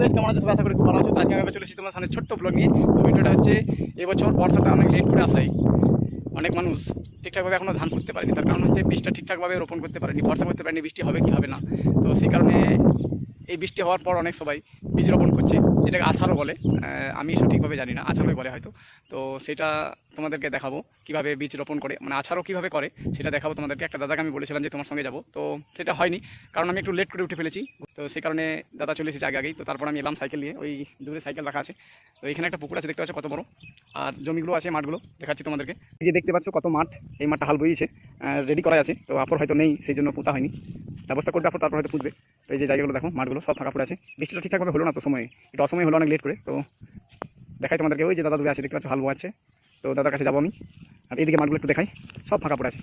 Guys কেমন আছো? আশা করি খুব ভালো আছো। তো আজকে আমি চলেছি তোমার সামনে ছোট্ট ব্লগ নিয়ে। তো ভিডিওটা হচ্ছে, এবছর বর্ষাটা অনেক লেট করে আসাই অনেক মানুষ ঠিকঠাকভাবে এখনও ধান করতে পারেনি। তার কারণ হচ্ছে বীজটা ঠিকঠাকভাবে রোপণ করতে পারেনি। বর্ষা করতে পারেনি, বৃষ্টি হবে কি হবে না? তো সেই কারণে এই বৃষ্টি হওয়ার পর অনেক সবাই বীজ রোপণ করছে, যেটাকে আছাড়ও বলে। আমি সঠিকভাবে জানি না, আছাড়ই বলে হয়তো। তো সেটা তোমাদেরকে দেখাবো কীভাবে বীজ রোপণ করে মানে আছাড়ও কীভাবে করে, সেটা দেখাবো তোমাদেরকে। একটা দাদাকে আমি বলেছিলাম যে তোমার সঙ্গে যাব, তো সেটা হয়নি, কারণ আমি একটু লেট করে উঠে ফেলেছি। তো সেই কারণে দাদা চলে এসেছে আগে আগেই, তো তারপর আমি এলাম সাইকেল নিয়ে, ওই দূরে সাইকেল রাখা আছে। তো এখানে একটা পুকুর আছে, দেখতে পাচ্ছ কত বড়। আর জমিগুলো আছে, মাঠগুলো, দেখাচ্ছি তোমাদেরকে। যে দেখতে পাচ্ছ কত মাঠ, এই মাঠটা হাল বইয়েছে রেডি করা আছে, তো আপর হয়তো নেই, সেই জন্য পোতা হয়নি। ব্যবস্থা করবে আপর, তারপর হয়তো পুঁতবে। তো এই যে জায়গাগুলো দেখো, মাঠগুলো, সব ফাঁকা পড়ে আছে। বৃষ্টিটা ঠিকঠাকভাবে হলো না তো সময়ে এটা অসময় হলো অনেক লেট করে, তো দেখাই তোমাদেরকে ওই যে দাদা দূরে আছে, দেখতে পাচ্ছ হাল আছে। তো দাদার কাছে যাব আমি। আর এইদিকে মাঠগুলো একটু দেখাই। সব ফাঁকা পড়ে আছে।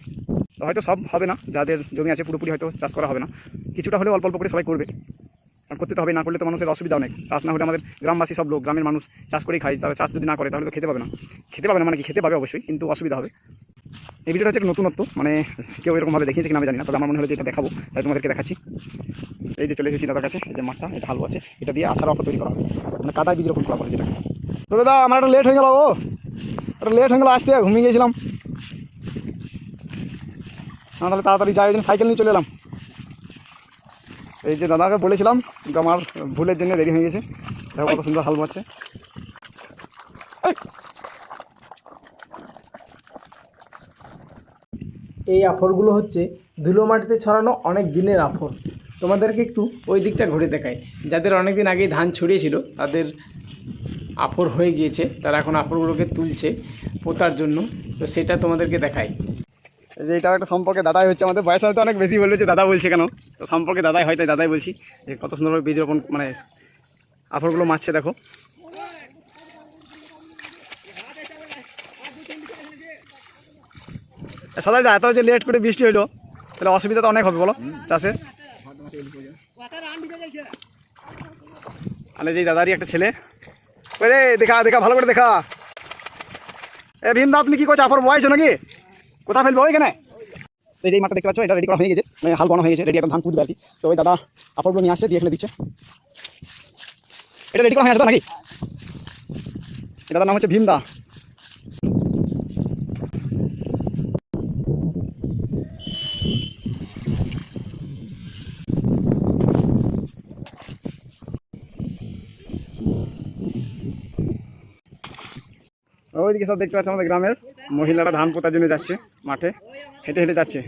তো হয়তো সব হবে না, যাদের জমি আছে পুরোপুরি হয়তো চাষ করা হবে না। কিছুটা হলেও অল্প অল্প করে সবাই করবে। আর করতে তো হবে, না করলে তো মানুষের অসুবিধা অনেক চাষ না হলে আমাদের গ্রামবাসী সব লোক, গ্রামের মানুষ চাষ করেই খায়। তাহলে চাষ যদি না করে, তাহলে তো খেতে পাবে না। খেতে পাবে না মানে কি? খেতে পাবে অবশ্যই, কিন্তু অসুবিধা হবে। এই ভিডিওটা হচ্ছে নতুনত্ব। মানে কেউ এরকমভাবে দেখিয়েছে কিনা আমি জানি না, তবে আমার মনে হলো যে এটা দেখাবো। তাই তোমাদেরকে দেখাচ্ছি। এই যে চলে এসেছি দাদার কাছে, এই যে মাঠটা এটা হালু আছে, এটা দিয়ে আসার অফার তৈরি করা হবে। মানে কাদায় বীজ রোপণ করা হবে যেটা তো দাদা আমার একটা লেট হয়ে গেল ও একটা লেট হয়ে গেল, আসতে, ঘুমিয়ে গিয়েছিলাম না তাহলে তাড়াতাড়ি যাই জন্য সাইকেল নিয়ে চলে এলাম। এই যে দাদাকে বলেছিলাম, কিন্তু আমার ভুলের জন্য দেরি হয়ে গেছে। দেখো কত সুন্দর হাল বাচ্ছে এই আফরগুলো হচ্ছে ধুলো মাটিতে ছড়ানো অনেক দিনের আফর। তোমাদেরকে একটু ওই দিকটা ঘুরে দেখায় যাদের অনেক দিন আগেই ধান ছড়িয়েছিল, তাদের আফর হয়ে গিয়েছে তারা এখন আফরগুলোকে তুলছে পোতার জন্য। তো সেটা তোমাদেরকে দেখায় যে এটাও একটা সম্পর্কে দাদাই হচ্ছে আমাদের বয়স হয়তো অনেক বেশি বলবে যে দাদা বলছে কেন? তো সম্পর্কে দাদাই হয় তাই দাদাই বলছি যে কত সুন্দরভাবে বীজ রোপণ মানে আফরগুলো মারছে দেখো। সদাই এত যে লেট করে বৃষ্টি হইল তাহলে অসুবিধা তো অনেক হবে বলো চাষে আরে যে দাদারই একটা ছেলে রে দেখা দেখা, ভালো করে দেখা। এ ভীম দা তুমি কি করছ? আফর বয়ছো নাকি কোথা ফেলব ওইখানে এই যে মাঠটা দেখতে পাচ্ছ? এটা রেডি করা হয়ে গেছে। মানে হাল বানো হয়ে গেছে। রেডি এখন ধান কুদবে আর কি। তো ওই দাদা কাপড়গুলো নিয়ে আসছে, দিয়ে ফেলে দিচ্ছে। এটা রেডি করা হয়ে আছে নাকি? এটা দাদার নাম হচ্ছে ভীম দা ওইদিকে সব দেখতে পাচ্ছ আমাদের গ্রামের মহিলারা ধান পোতার জন্য যাচ্ছে মাঠে। হেঁটে হেঁটে যাচ্ছে।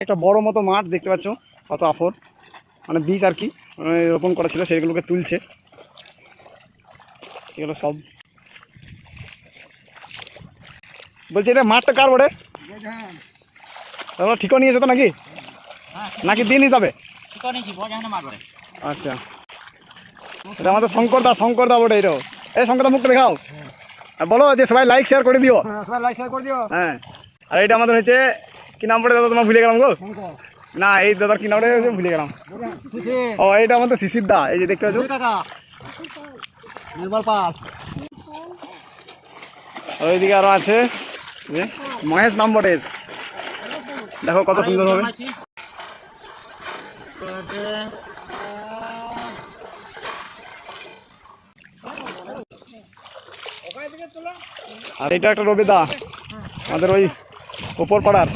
একটা বড় মতো মাঠ দেখতে পাচ্ছ কত আফর। মানে বীজ আর কি মানে রোপণ করা ছিল সেগুলোকে তুলছে। এগুলো সব। বলছি এটা মাঠটা কার বটে? তোমরা ঠিকও নিয়েছো তো নাকি? নাকি দিন হিসাবে আচ্ছা। এটা আমাদের শঙ্কর দা শঙ্কর দা বটে এটাও। এই শঙ্কর দা মুখটা দেখাও। বলো যে সবাই লাইক শেয়ার করে দিও। করে দিও। হ্যাঁ। আর এটা আমাদের হচ্ছে কি নাম পড়ে দাদা তোমার ভুলে গেলাম গো? না এই দাদার কি নাম পড়ে ভুলে গেলাম। ও এটা আমাদের শিশির দা এই যে দেখতে পাচ্ছ? নির্মল পাল। ওইদিকে আরও আছে মহেশ নাম বটে। দেখো কত সুন্দর হবে। আর এটা একটা রবি দা আমাদের ওই উপর পাড়ার।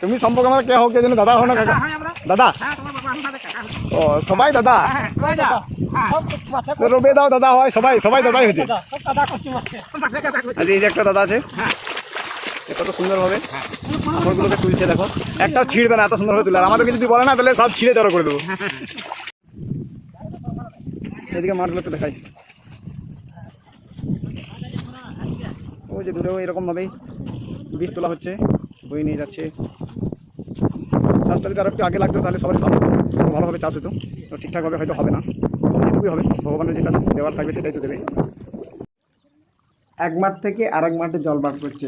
তুমি সম্পর্কে আমার কে হোক, কে যেন দাদা হো না দাদা? ও, সবাই দাদা? রবে দাও দাদা হয় সবাই সবাই দাদাই হচ্ছে আর এই যে একটা দাদা আছে। কত সুন্দর ভাবে কাপড়গুলোকে তুলছে দেখো। একটাও ছিঁড়বে না এত সুন্দর ভাবে তুলে আর আমাদেরকে যদি বলে না তাহলে সব ছিঁড়ে জড়ো করে দেবো। এদিকে মাঠগুলোকে দেখাই। ওই যে দূরেও এরকম ভাবেই বীজ তোলা হচ্ছে বই নিয়ে যাচ্ছে। চাষটা যদি আরও একটু আগে লাগতো তাহলে সবাই ভালো ভালোভাবে চাষ হতো। ঠিকঠাকভাবে হয়তো হবে না। যেটুকুই হবে ভগবানের যেটা দেওয়ার থাকবে সেটাই তো দেবে। এক মাঠ থেকে আরেক মাঠে জল বার করছে।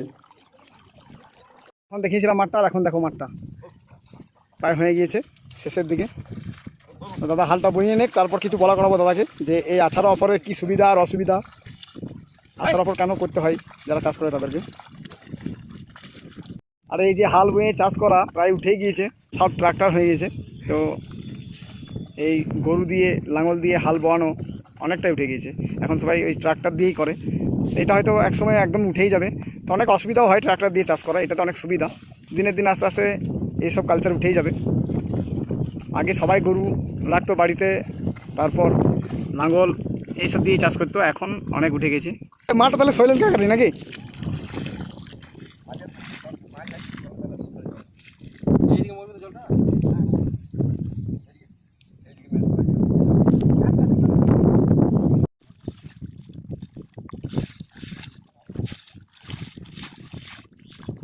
এখন দেখিয়েছিলাম মাঠটা আর এখন দেখো মাঠটা। প্রায় হয়ে গিয়েছে শেষের দিকে। তো দাদা হালটা বইয়ে নেক তারপর কিছু বলা করাবো দাদাকে যে এই আছাড়া অফারের কী সুবিধা আর অসুবিধা? আছাড়া অফার কেন করতে হয় যারা চাষ করে তাদেরকে। আর এই যে হাল বয়ে চাষ করা প্রায় উঠে গিয়েছে সব ট্রাক্টর হয়ে গেছে তো এই গরু দিয়ে, লাঙল দিয়ে হাল বোয়ানো অনেকটাই উঠে গিয়েছে। এখন সবাই ওই ট্রাক্টর দিয়েই করে। এটা হয়তো এক সময় একদম উঠেই যাবে। তো অনেক অসুবিধাও হয় ট্রাক্টর দিয়ে চাষ করা এটা তো অনেক সুবিধা। দিনের দিন আস্তে আস্তে এইসব কালচার উঠেই যাবে। আগে সবাই গরু রাখতো বাড়িতে, তারপর লাঙল এইসব দিয়ে চাষ করতো, এখন অনেক উঠে গেছে। মাঠটা তাহলে শৈলেন কাকারি নাকি?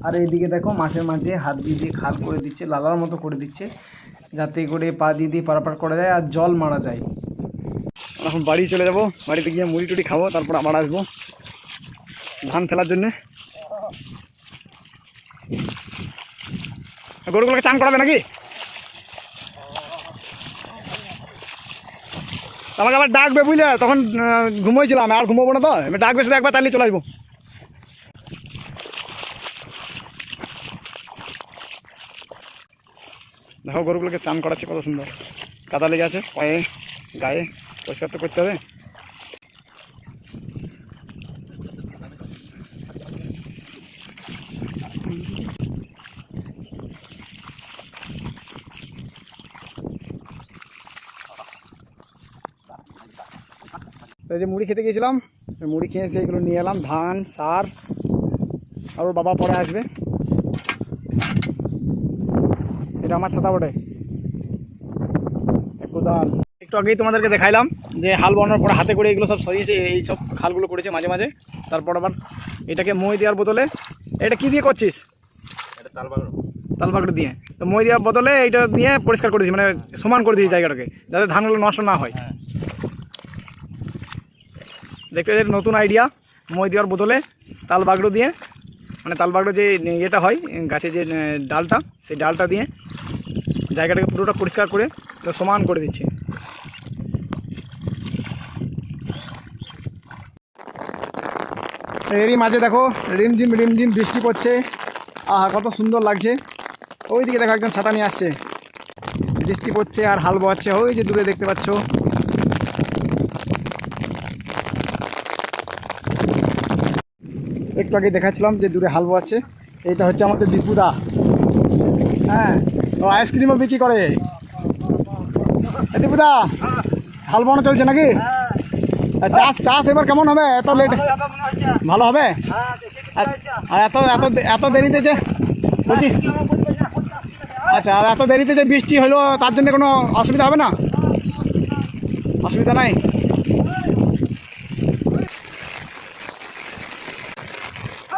আর এইদিকে দেখো মাঠের মাঝে হাত দিয়ে দিয়ে খাল করে দিচ্ছে, লালার মতো করে দিচ্ছে, যাতে করে পা দিয়ে দিয়ে পারাপার করা যায় আর জল মারা যায়। এখন বাড়ি চলে যাব, বাড়িতে গিয়ে মুড়ি টুড়ি খাব, তারপর আবার আসব ধান ফেলার জন্যে। গরুগুলোকে চান করাবে নাকি? আমাকে আবার ডাকবে বুঝলে, তখন ঘুমোইছিলাম, আর ঘুমোবো না তো ডাকবে শুধু একবার, তাহলে চলে আসব। দেখো গরুগুলোকে চান করাচ্ছে, কত সুন্দর। কাদা লেগে আছে, পায়ে, গায়ে, পরিষ্কার তো করতে হবে। যে মুড়ি খেতে গিয়েছিলাম মুড়ি খেয়ে এসে এগুলো নিয়ে এলাম, ধান, সার, আর বাবা পরে আসবে এটা আমার ছাতা বটে। কোদাল। একটু আগেই তোমাদেরকে দেখাইলাম যে হাল বানানোর পরে হাতে করে এগুলো সব সরিয়েছে এই সব খালগুলো করেছে মাঝে মাঝে। তারপর আবার এটাকে মই দেওয়ার বদলে এটা কি দিয়ে করছিস? তালবাগড় দিয়ে। তো মই দেওয়ার বদলে এইটা দিয়ে পরিষ্কার করে দিয়েছি মানে সমান করে দিয়েছি জায়গাটাকে যাতে ধানগুলো নষ্ট না হয়। দেখতে যে নতুন আইডিয়া মই দেওয়ার বদলে তাল বাগড়ো দিয়ে মানে তাল বাগড়ো যে ইয়েটা হয় গাছে যে ডালটা সেই ডালটা দিয়ে জায়গাটাকে পুরোটা পরিষ্কার করে সমান করে দিচ্ছে। এরই মাঝে দেখো রিমঝিম রিমঝিম বৃষ্টি পড়ছে। আহা, কত সুন্দর লাগছে। ওইদিকে দেখো একজন ছাতা নিয়ে আসছে। বৃষ্টি পড়ছে আর হাল বোয়াচ্ছে। ওই যে দূরে দেখতে পাচ্ছ। একটু আগে দেখাচ্ছিলাম যে দূরে হাল বোয়াচ্ছে। এইটা হচ্ছে আমাদের দীপুদা। হ্যাঁ। ও আইসক্রিমও বিক্রি করে? দীপুদা হাল বোয়ানো চলছে নাকি? আর চাষ চাষ এবার কেমন হবে? এত লেট ভালো হবে আর আর এত এত এত দেরিতে যে বলছি। আচ্ছা আর এত দেরিতে যে বৃষ্টি হলো তার জন্য কোনো অসুবিধা হবে না? অসুবিধা নাই?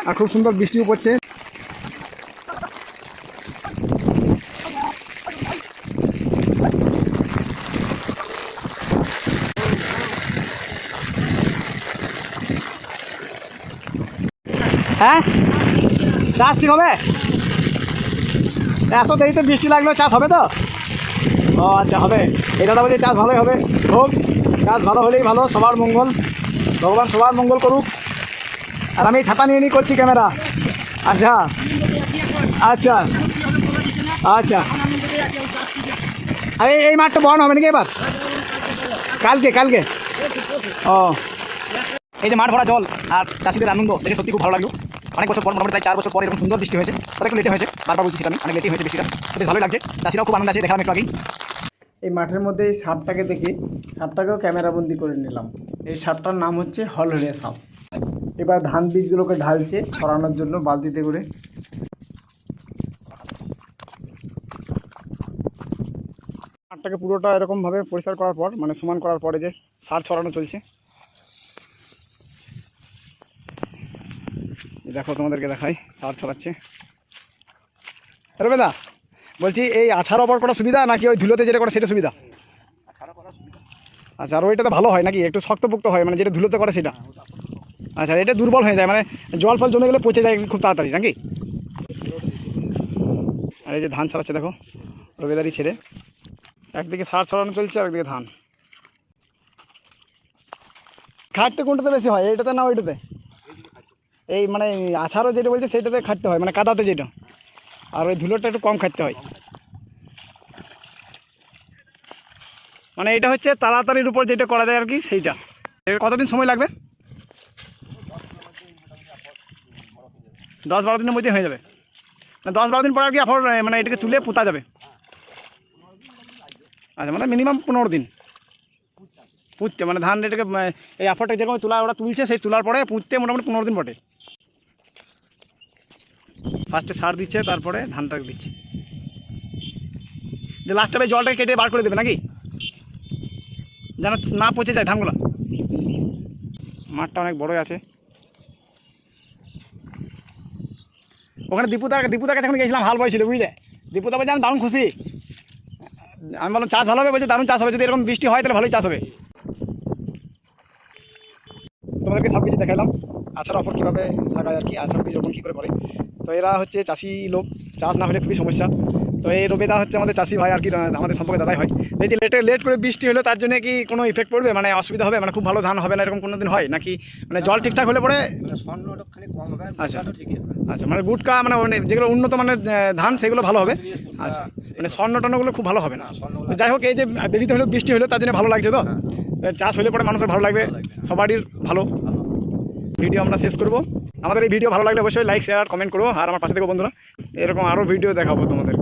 আর খুব সুন্দর বৃষ্টিও পড়ছে। হ্যাঁ? চাষ ঠিক হবে? এত দেরিতে বৃষ্টি লাগল চাষ হবে তো? ও আচ্ছা হবে। এটা বলছি চাষ ভালোই হবে। হোক, চাষ ভালো হলেই ভালো, সবার মঙ্গল। ভগবান সবার মঙ্গল করুক। আর আমি ছাতা নিয়ে নিয়ে করছি ক্যামেরা। আচ্ছা আচ্ছা আচ্ছা। আরে, এই মাঠটা বড় হবে নাকি এবার? কালকে কালকে। ও। এই যে মাঠ ভরা জল, আর চাষিদের আনন্দ দেখে সত্যি খুব ভালো লাগল। অনেক বছর পর, মোটামুটি প্রায় চার বছর পর এরকম সুন্দর বৃষ্টি হয়েছে। তবে একটু লেটে হয়েছে, বারবার বলছি আমি অনেক লেটে হয়েছে বৃষ্টিটা। বেশ ভালোই লাগছে, চাষিরাও খুব আনন্দ আছে, দেখালাম একটু আগেই। এই মাঠের মধ্যে এই সাপটাকে দেখে, সাপটাকেও ক্যামেরাবন্দি করে নিলাম। এই সাপটার নাম হচ্ছে হলহরিয়া সাপ। এবার ধান বীজগুলোকে ঢালছে, ছড়ানোর জন্য বালতিতে করে। মাঠটাকে পুরোটা এরকমভাবে পরিষ্কার করার পর মানে সমান করার পরে যে সার ছড়ানো চলছে দেখো তোমাদেরকে দেখাই, সার ছড়াচ্ছে। রবেদা বলছি এই আছাড় অপর করা সুবিধা নাকি ওই ধুলোতে যেটা করা সেটা সুবিধা? আচ্ছা আর ওইটাতে ভালো হয় নাকি? একটু শক্তপোক্ত হয় মানে যেটা ধুলোতে করে সেটা। আচ্ছা এটা দুর্বল হয়ে যায় মানে জল ফল জমে গেলে পচে যায় খুব তাড়াতাড়ি, নাকি? আর এই যে ধান ছাড়াচ্ছে, দেখো, রবিদারি ছেড়ে। একদিকে সার ছড়ানো চলছে, আর একদিকে ধান। খাটতে কোনটাতে বেশি হয়, এইটাতে না ওইটাতে? এই মানে আছাড়ও যেটা বলছে সেটাতে খাটতে হয় মানে কাদাতে যেটা। আর ওই ধুলোটা একটু কম খাটতে হয়। মানে এটা হচ্ছে তাড়াতাড়ির উপর যেটা করা যায় আর কি, সেইটা। কতদিন সময় লাগবে? দশ বারো দিনের মধ্যে হয়ে যাবে। মানে দশ বারো দিন পরে আর কি আফর মানে এটাকে তুলে পোতা যাবে। আচ্ছা মানে মিনিমাম পনেরো দিন। পুঁততে মানে ধান এটাকে এই আফরটা যেরকম তুলা ওরা তুলছে, সেই তোলার পরে পুঁততে মোটামুটি পনেরো দিন বটে। ফার্স্টে সার দিচ্ছে, তারপরে ধানটা দিচ্ছে। যে লাস্টে জলটাকে কেটে বার করে দেবে নাকি? যেন না পচে যায় ধানগুলো। মাঠটা অনেক বড়ই আছে। ওখানে দীপুদা দীপুদার কাছে এখন গেছিলাম, হাল বয়ছিল বুঝলে? দীপুদা বলছে, আমি দারুণ খুশি। আমি বললাম, চাষ ভালো হবে? বলছে, দারুণ চাষ হবে। যদি এরকম বৃষ্টি হয়, তাহলে ভালোই চাষ হবে। তোমাদেরকে সব কিছু দেখালাম। আছাড়া অপর কীভাবে লাগায় আর কি আছাড়া রোপণ কী করে করে। তো এরা হচ্ছে চাষি লোক চাষ না হলে খুবই সমস্যা। তো এই রবিদা হচ্ছে আমাদের চাষি ভাই আর কি আমাদের সম্পর্কে দাদাই হয়। এই যে লেটে লেট করে বৃষ্টি হলো তার জন্য কি কোনো ইফেক্ট পড়বে? মানে অসুবিধা হবে? মানে খুব ভালো ধান হবে না এরকম কোনো দিন হয়? নাকি মানে জল ঠিকঠাক হলে পরে আচ্ছা। আচ্ছা মানে গুটকা মানে যেগুলো উন্নত মানের ধান সেগুলো ভালো হবে? আচ্ছা মানে স্বর্ণ টর্ণগুলো খুব ভালো হবে না? যাই হোক এই যে দেরিতে হলেও বৃষ্টি হলো তার জন্য ভালো লাগছে তো? চাষ হলে পরে মানুষের ভালো লাগবে সবারই ভালো। ভিডিও আমরা শেষ করব। আমাদের এই ভিডিও ভালো লাগলে অবশ্যই লাইক শেয়ার কমেন্ট করো। আর আমার পাশে থেকে বন্ধুরা, এরকম আরও ভিডিও দেখাবো তোমাদের।